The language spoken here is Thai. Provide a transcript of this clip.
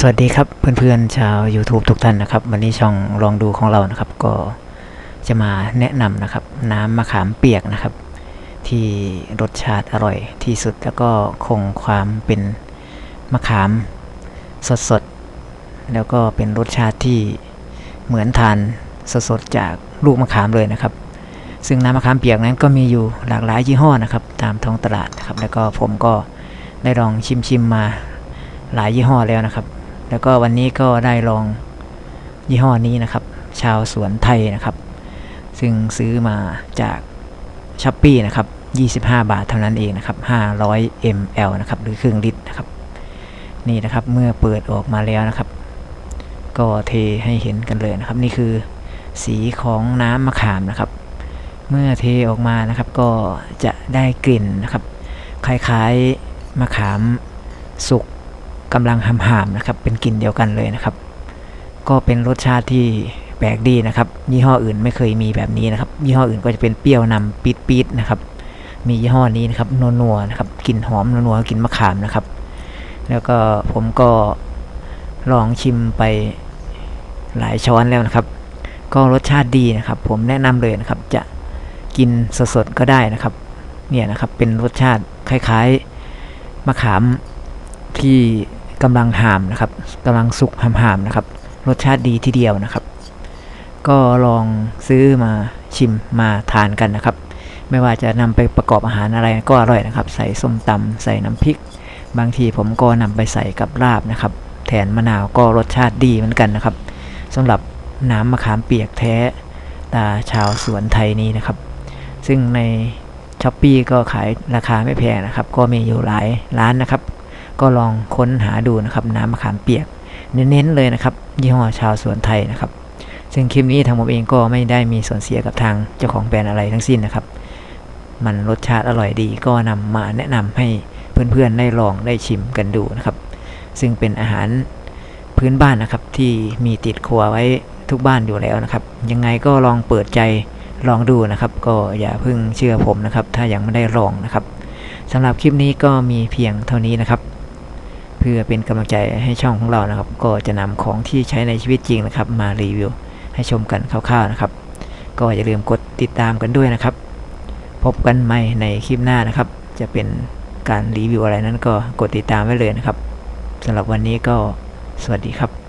สวัสดีครับเพื่อนๆชาว YouTube ทุกท่านนะครับ วันนี้ช่องลองดูของเรานะครับ ก็จะมาแนะนำนะครับ น้ำมะขามเปียกนะครับ ที่รสชาติอร่อยที่สุดแล้วก็คงความเป็นมะขามสดๆ แล้วก็เป็นรสชาติที่เหมือนทานสดๆ จากลูกมะขามเลยนะครับ ซึ่งน้ำมะขามเปียกนั้นก็มีอยู่หลากหลายยี่ห้อนะครับ ตามท้องตลาดนะครับ แล้วก็ผมก็ได้ลองชิมๆมาหลายยี่ห้อแล้วนะครับ แล้วก็วันนี้ก็ได้ลองยี่ห้อนี้นะครับ ชาวสวนไทยนะครับ ซึ่งซื้อมาจากช้อปปีนะครับ 25 บาทเท่านั้นเองนะครับ 500 ml นะครับ หรือครึ่งลิตรนะครับ นี่นะครับ เมื่อเปิดออกมาแล้วนะครับ ก็เทให้เห็นกันเลยนะครับ นี่คือสีของน้ำมะขามนะครับ เมื่อเทออกมานะครับ ก็จะได้กลิ่นนะครับ คล้ายๆมะขามสุก กำลังหำๆนะครับ เป็นกลิ่นเดียวกันเลยนะครับ ก็เป็นรสชาติที่แปลกดีนะครับ ยี่ห้ออื่นไม่เคยมีแบบนี้นะครับ ยี่ห้ออื่นก็จะเป็นเปรี้ยวนำปี๊ดๆนะครับ มียี่ห้อนี้นะครับนัวๆนะครับกลิ่นหอมนัวๆกลิ่นมะขามนะครับ แล้วก็ผมก็ลองชิมไปหลายช้อนแล้วนะครับ ก็รสชาติดีนะครับ ผมแนะนำเลยนะครับ จะกินสดๆก็ได้นะครับ เนี่ยนะครับเป็นรสชาติคล้าย ๆมะขามที่ กำลังหามนะครับกำลังสุกหามๆนะครับ รสชาติดีทีเดียวนะครับ ก็ลองซื้อมาชิมมาทานกันนะครับ ไม่ว่าจะนำไปประกอบอาหารอะไรก็อร่อยนะครับ ใส่ส้มตำใส่น้ำพริก บางทีผมก็นำไปใส่กับลาบนะครับ แทนมะนาวก็รสชาติดีเหมือนกันนะครับสำหรับน้ำมะขามเปียกแท้ตาชาวสวนไทยนี้นะครับ ซึ่งในช้อปปีก็ขายราคาไม่แพงนะครับ ก็มีอยู่หลายร้านนะครับ ก็ลองค้นหาดูนะครับน้ำมะขามเปียก เน้นๆเลยนะครับยี่ห้อชาวสวนไทยนะครับ ซึ่งคลิปนี้ทางผมเองก็ไม่ได้มีส่วนเสียกับทางเจ้าของแบรนด์อะไรทั้งสิ้นนะครับ มันรสชาติอร่อยดีก็นำมาแนะนำให้เพื่อนๆได้ลองได้ชิมกันดูนะครับ ซึ่งเป็นอาหารพื้นบ้านนะครับที่มีติดครัวไว้ทุกบ้านอยู่แล้วนะครับ ยังไงก็ลองเปิดใจลองดูนะครับ ก็อย่าเพิ่งเชื่อผมนะครับ ถ้ายังไม่ได้ลองนะครับสำหรับคลิปนี้ก็มีเพียงเท่านี้นะครับ เพื่อเป็นกำลังใจให้ช่องของเรานะครับ ก็จะนำของที่ใช้ในชีวิตจริงนะครับ มารีวิว ให้ชมกันคร่าวๆนะครับ ก็อย่าลืมกดติดตามกันด้วยนะครับ พบกันใหม่ในคลิปหน้านะครับ จะเป็นการรีวิวอะไรนั้นก็กดติดตามไว้เลยนะครับสำหรับวันนี้ก็สวัสดีครับ